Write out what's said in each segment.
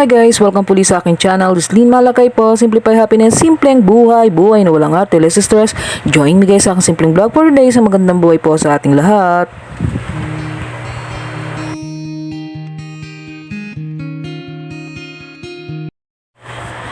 Hi guys, welcome puli sa aking channel. This is Lynn Malakay po. Simplify happiness, simpleng buhay, buhay na walang arte, less stress. Join me guys sa aking simpleng vlog for today sa magandang buhay po sa ating lahat.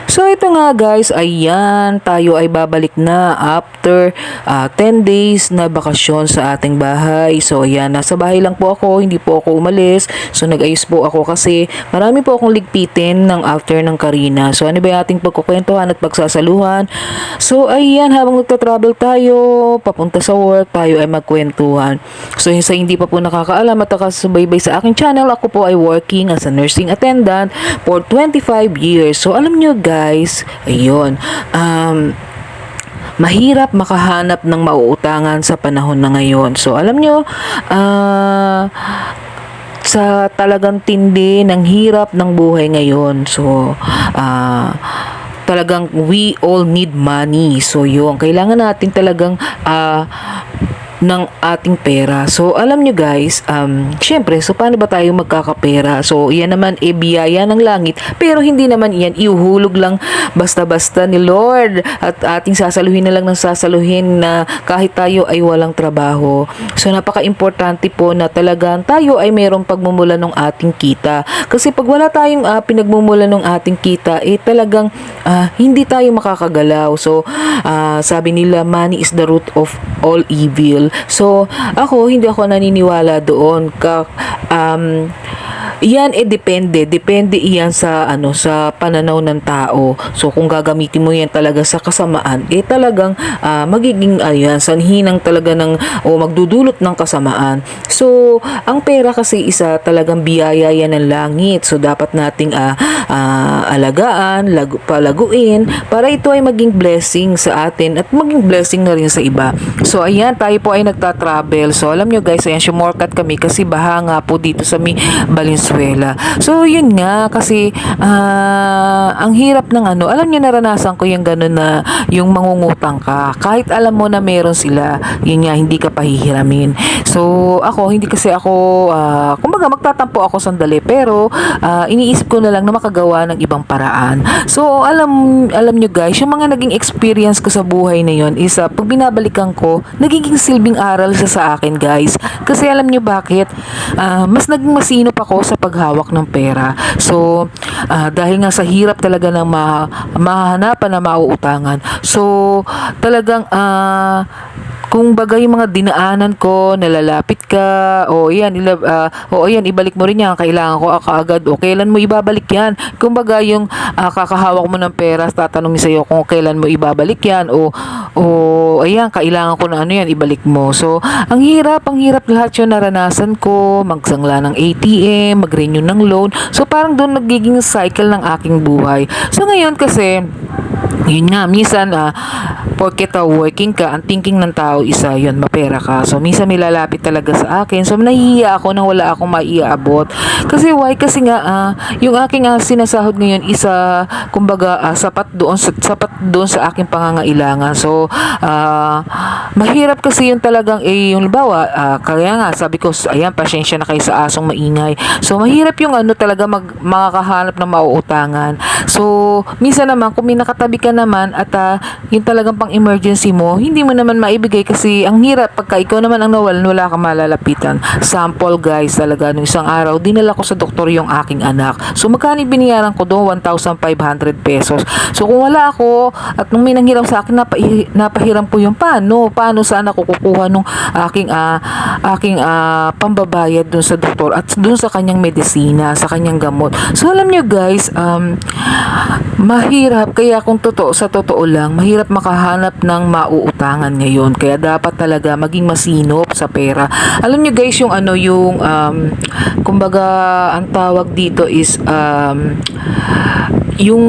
So ito nga guys, ayan, tayo ay babalik na after ah, 10 days na bakasyon sa ating bahay. So ayan, nasa bahay lang po ako, hindi po ako umalis. So nag-ayos po ako kasi marami po akong ligpitin ng after ng Karina. So ano ba yung ating pagkukwentuhan at pagsasaluhan? So ayan, habang nagta-travel tayo, papunta sa work, tayo ay magkwentuhan. So sa hindi pa po nakakaalam at nakasubaybay sa aking channel, ako po ay working as a nursing attendant for 25 years. So alam nyo guys, ayun, um, mahirap makahanap ng mauutangan sa panahon na ngayon. So alam nyo, ah, sa talagang tindi ng hirap ng buhay ngayon. So, ah, talagang we all need money. So, yun. Kailangan natin talagang ah, ng ating pera. So, alam nyo guys, um, syempre, so paano ba tayo magkakapera? So, yan naman, e biyaya ng langit. Pero hindi naman yan, iuhulog lang basta-basta ni Lord. At ating sasaluhin na lang ng sasaluhin na kahit tayo ay walang trabaho. So, napaka-importante po na talagang tayo ay mayroong pagmumula ng ating kita. Kasi pag wala tayong ah, pinagmumula ng ating kita, eh talagang ah, hindi tayo makakagalaw. So, ah, sabi nila, money is the root of all evil. So, ako, hindi ako naniniwala doon. Ka, um, yan eh depende, depende iyan sa ano sa pananaw ng tao. So kung gagamitin mo yan talaga sa kasamaan, eh talagang ah, magiging ayan sanhinang talaga ng o magdudulot ng kasamaan. So ang pera kasi isa talagang biyaya yan ng langit. So dapat nating ah, ah, alagaan, lagu, palaguin para ito ay maging blessing sa atin at maging blessing na rin sa iba. So ayan, tayo po ay nagta-travel. So alam nyo guys, ayan, sumorkat kami kasi baha nga po dito sa mi Valenzuela. So yun nga kasi ah, ang hirap ng ano, alam nyo naranasan ko yung ganun na yung mangungutang ka. Kahit alam mo na meron sila, yun nga, hindi ka pahihiramin. So ako, hindi kasi ako, ah, kumbaga magtatampo ako sandali pero ah, iniisip ko na lang na makagawa ng ibang paraan. So alam alam nyo guys, yung mga naging experience ko sa buhay na yon is ah, pag binabalikan ko, nagiging silbing aral siya sa akin guys. Kasi alam nyo bakit? Ah, mas naging masinop ako sa paghawak ng pera. So ah, dahil nga sa hirap talaga ng ma mahanapan na mauutangan. So talagang ah kung bagay yung mga dinaanan ko, nalalapit ka, o yan, ila, ah, o yan, ibalik mo rin yan, kailangan ko kaagad, o kailan mo ibabalik yan. Kung bagay yung ah, kakahawak mo ng pera, tatanungin sa'yo kung kailan mo ibabalik yan, o, o ayan, kailangan ko na ano yan, ibalik mo. So, ang hirap, ang hirap lahat yun naranasan ko, magsangla ng ATM, mag-renew ng loan. So, parang doon nagiging cycle ng aking buhay. So, ngayon kasi, yun nga, minsan, ah, porket working ka, ang thinking ng tao isa, yun, mapera ka. So, minsan may lalapit talaga sa akin. So, nahihiya ako nang wala akong maiaabot. Kasi, why? Kasi nga, ah, yung aking ah, sinasahod ngayon isa, kumbaga, ah, sapat doon, sa, sapat doon sa aking pangangailangan. So, ah, mahirap kasi yun talagang, eh, yung bawa, ah, kaya nga, sabi ko, ayan, pasensya na kayo sa asong maingay. So, mahirap yung ano talaga mag, makakahanap ng mauutangan. So, minsan naman, kung may nakatabi ka naman at ah, yung talagang pang emergency mo, hindi mo naman maibigay kasi ang hirap pagka ikaw naman ang nawalan, wala kang malalapitan. Sample guys, talaga, nung isang araw, dinala ko sa doktor yung aking anak. So, magkano biniyaran ko doon? 1,500 pesos. So, kung wala ako, at nung may nanghiram sa akin, napahi, napahiram po yung paano? Paano saan ako kukuha nung aking, ah, aking ah, pambabayad doon sa doktor at doon sa kanyang medisina, sa kanyang gamot. So, alam nyo guys, um, mahirap, kaya kung totoo, sa totoo lang, mahirap makahanap ng mauutangan ngayon. Kaya dapat talaga maging masinop sa pera. Alam nyo guys, yung ano, yung, um, kumbaga, ang tawag dito is, um, yung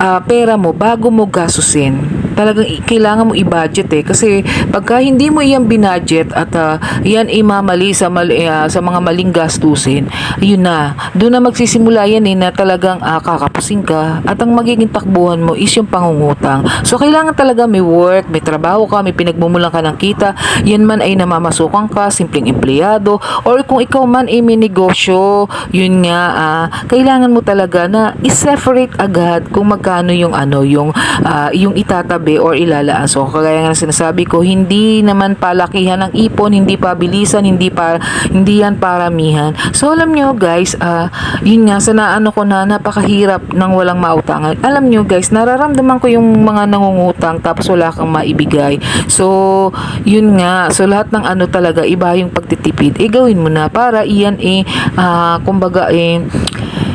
ah, pera mo bago mo gasusin talagang kailangan mo i-budget eh. Kasi pagka hindi mo iyan binudget at ah, yan imamali sa, mali, ah, sa mga maling gastusin, yun na. Doon na magsisimula yan eh na talagang ah, kakapusin ka at ang magiging takbuhan mo is yung pangungutang. So kailangan talaga may work, may trabaho ka, may pinagmumulan ka ng kita, yan man ay namamasukan ka, simpleng empleyado, or kung ikaw man ay may negosyo, yun nga, ah, kailangan mo talaga na i-separate agad kung magkano yung ano, yung, ah, yung itatabi or ilalaan. So, kagaya nga sinasabi ko, hindi naman palakihan ng ipon, hindi pabilisan, hindi pa, hindi yan paramihan. So, alam nyo guys, ah, yun nga, sa naano ko na napakahirap ng walang mautangan. Alam nyo guys, nararamdaman ko yung mga nangungutang tapos wala kang maibigay. So, yun nga. So, lahat ng ano talaga, iba yung pagtitipid. Eh, gawin mo na para iyan eh, ah, kumbaga eh,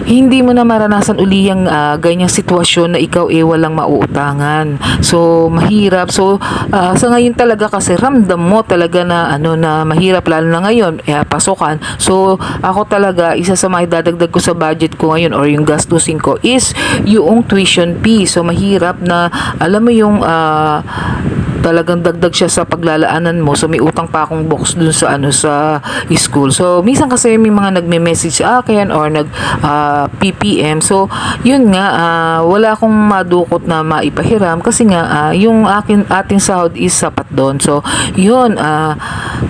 hindi mo na maranasan uli yung ah, ganyang sitwasyon na ikaw eh walang mauutangan. So, mahirap. So, ah, sa ngayon talaga kasi ramdam mo talaga na ano na mahirap lalo na ngayon, eh, pasokan. So, ako talaga, isa sa mga dadagdag ko sa budget ko ngayon or yung gastusin ko is yung tuition fee. So, mahirap na, alam mo yung ah, talagang dagdag siya sa paglalaanan mo. So may utang pa akong box dun sa ano sa school. So minsan kasi may mga nagme-message sa akin or nag ah, PPM. So yun nga ah, wala akong madukot na maipahiram kasi nga ah, yung akin ating sahod is sapat doon. So yun ah,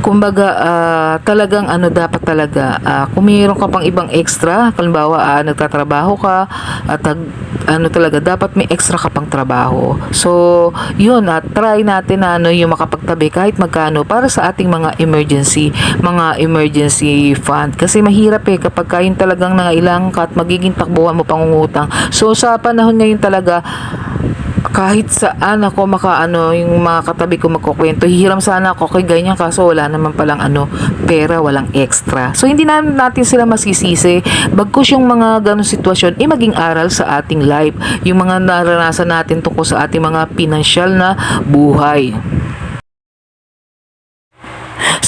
kumbaga ah, talagang ano dapat talaga ah, kung mayroon ka pang ibang extra, halimbawa ah, nagtatrabaho ka at nag- ano talaga dapat may extra ka pang trabaho. So yun at try natin na ano yung makapagtabi kahit magkano para sa ating mga emergency, mga emergency fund. Kasi mahirap eh kapag kayo talagang nangailangan ka at magiging takbuhan mo pangungutang. So sa panahon ngayon talaga kahit saan ako makaano yung mga katabi ko magkukwento hihiram sana ako kay ganyan kaso wala naman palang ano pera walang extra. So hindi na natin sila masisisi. Bagkus yung mga ganong sitwasyon eh maging aral sa ating life. Yung mga naranasan natin tungkol sa ating mga pinansyal na buhay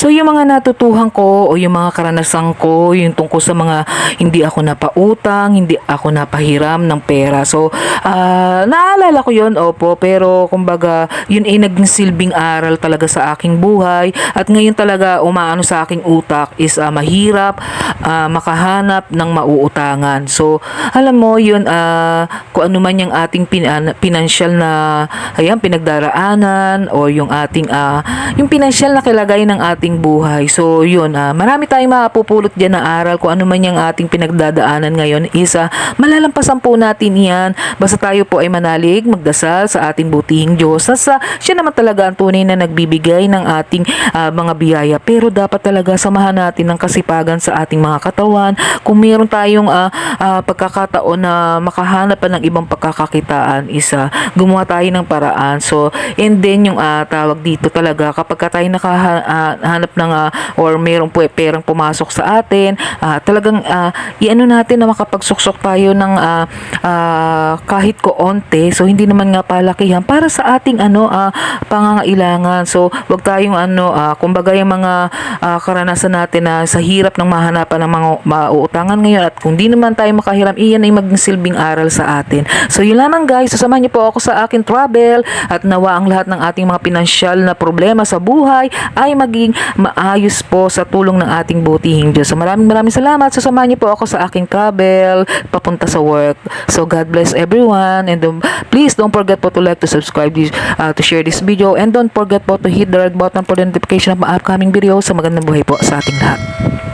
So yung mga natutuhan ko o yung mga karanasan ko, yung tungkol sa mga hindi ako napautang, hindi ako napahiram ng pera. So ah, naalala ko yun, opo, pero kumbaga yun ay naging silbing aral talaga sa aking buhay at ngayon talaga umaano sa aking utak is ah, mahirap ah, makahanap ng mauutangan. So alam mo yun, ah, kung ano man yung ating pin- pinansyal na ayan, pinagdaraanan o yung ating ah, yung pinansyal na kalagayan ng ating buhay. So, yun, ah, marami tayong mapupulot dyan na aral kung ano man yung ating pinagdadaanan ngayon is ah, malalampasan po natin yan. Basta tayo po ay manalig, magdasal sa ating butihing Diyos. Na sa, siya naman talaga ang tunay na nagbibigay ng ating ah, mga biyaya. Pero dapat talaga samahan natin ng kasipagan sa ating mga katawan. Kung meron tayong ah, ah, pagkakataon na makahanap pa ng ibang pagkakakitaan, isa gumawa tayo ng paraan. So, and then yung ah, tawag dito talaga kapag ka tayo nakahanap ng ah, or mayroong pu- perang pumasok sa atin, ah, talagang ah, iano natin na makapagsuksok tayo ng ah, ah, kahit koonte. So hindi naman nga palakihan para sa ating ano ah, pangangailangan. So wag tayong ano ah, kumbaga yung mga ah, karanasan natin na sa hirap ng mahanapan ng mga mauutangan ngayon at kung di naman tayo makahiram, iyan ay maging silbing aral sa atin. So yun lamang guys, sasamahan niyo po ako sa akin travel at nawa ang lahat ng ating mga pinansyal na problema sa buhay ay maging maayos po sa tulong ng ating butihing Diyos. So maraming maraming salamat. Sasamahan niyo po ako sa aking travel papunta sa work. So God bless everyone and um, please don't forget po to like, to subscribe, this, uh, to share this video and don't forget po to hit the red button for the notification of my upcoming videos. Sa magandang buhay po sa ating lahat.